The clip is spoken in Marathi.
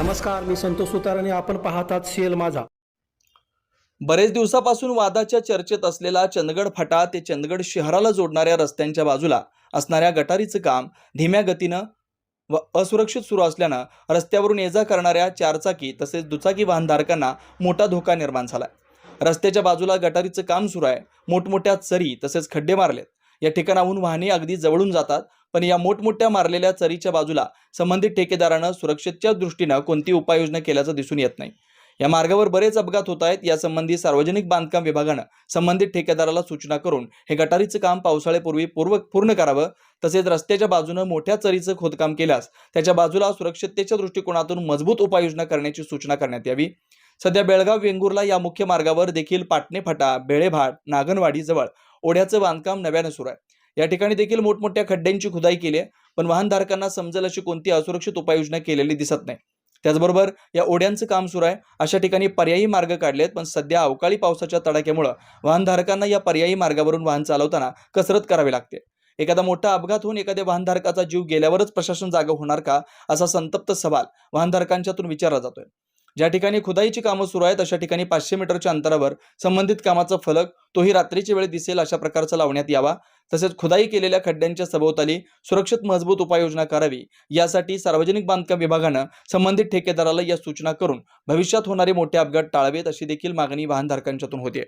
नमस्कार मी संतोष सुतार आणि आपण पाहतात सीएल माझा. बरेच दिवसापासून वादाच्या चर्चेत असलेला चंदगड फाटा ते चंदगड शहराला जोडणाऱ्या रस्त्यांच्या बाजूला असणाऱ्या गटारीचं काम धीम्या गतीनं व असुरक्षित सुरू असल्यानं रस्त्यावरून ये जा करणाऱ्या चारचाकी तसेच दुचाकी वाहनधारकांना मोठा धोका निर्माण झाला रस्त्याच्या बाजूला गटारीचं काम सुरू आहे. मोठमोठ्या चरी तसेच खड्डे मारलेत. या ठिकाणाहून वाहने अगदी जवळून जातात. पण या मोठमोठ्या मारलेल्या चरीच्या बाजूला संबंधित ठेकेदारानं सुरक्षेच्या दृष्टीनं कोणती उपाययोजना केल्याचं दिसून येत नाही. या मार्गावर बरेच अपघात होत आहेत. यासंबंधी सार्वजनिक बांधकाम विभागानं संबंधित ठेकेदाराला सूचना करून हे गटारीचं काम पावसाळ्यापूर्वी पूर्व पूर्ण करावं. तसेच रस्त्याच्या बाजूनं मोठ्या चरीचं खोदकाम केल्यास त्याच्या बाजूला सुरक्षिततेच्या दृष्टिकोनातून मजबूत उपाययोजना करण्याची सूचना करण्यात यावी. सध्या बेळगाव वेंगुर्ला या मुख्य मार्गावर देखील पाटणे फाटा बेळेभाट नागनवाडी जवळ ओढ्याचं बांधकाम नव्यानं सुरू आहे. या ठिकाणी देखील मोठमोठ्या खड्ड्यांची खुदाई केली आहे. पण वाहनधारकांना समजेल अशी कोणती असुरक्षित उपाययोजना केलेली दिसत नाही. त्याचबरोबर या ओढ्यांचं काम सुरू आहे. अशा ठिकाणी पर्यायी मार्ग काढलेत पण सध्या अवकाळी पावसाच्या तडाख्यामुळं वाहनधारकांना या पर्यायी मार्गावरून वाहन चालवताना कसरत करावी लागते. एखादा मोठा अपघात होऊन एखाद्या वाहनधारकाचा जीव गेल्यावरच प्रशासन जागा होणार का? असा संतप्त सवाल वाहनधारकांच्यातून विचारला जातोय. ज्या ठिकाणी खुदाईची कामं सुरू आहेत अशा ठिकाणी पाचशे मीटरच्या अंतरावर संबंधित कामाचा फलक तोही रात्रीची वेळ दिसेल अशा प्रकारचा लावण्यात यावा. तसेच खुदाई केलेल्या खड्ड्यांच्या सभोवताली सुरक्षित मजबूत उपाययोजना करावी. यासाठी सार्वजनिक बांधकाम विभागानं संबंधित ठेकेदाराला या सूचना करून भविष्यात होणारे मोठे अपघात टाळावेत अशी देखील मागणी वाहनधारकांच्यातून होते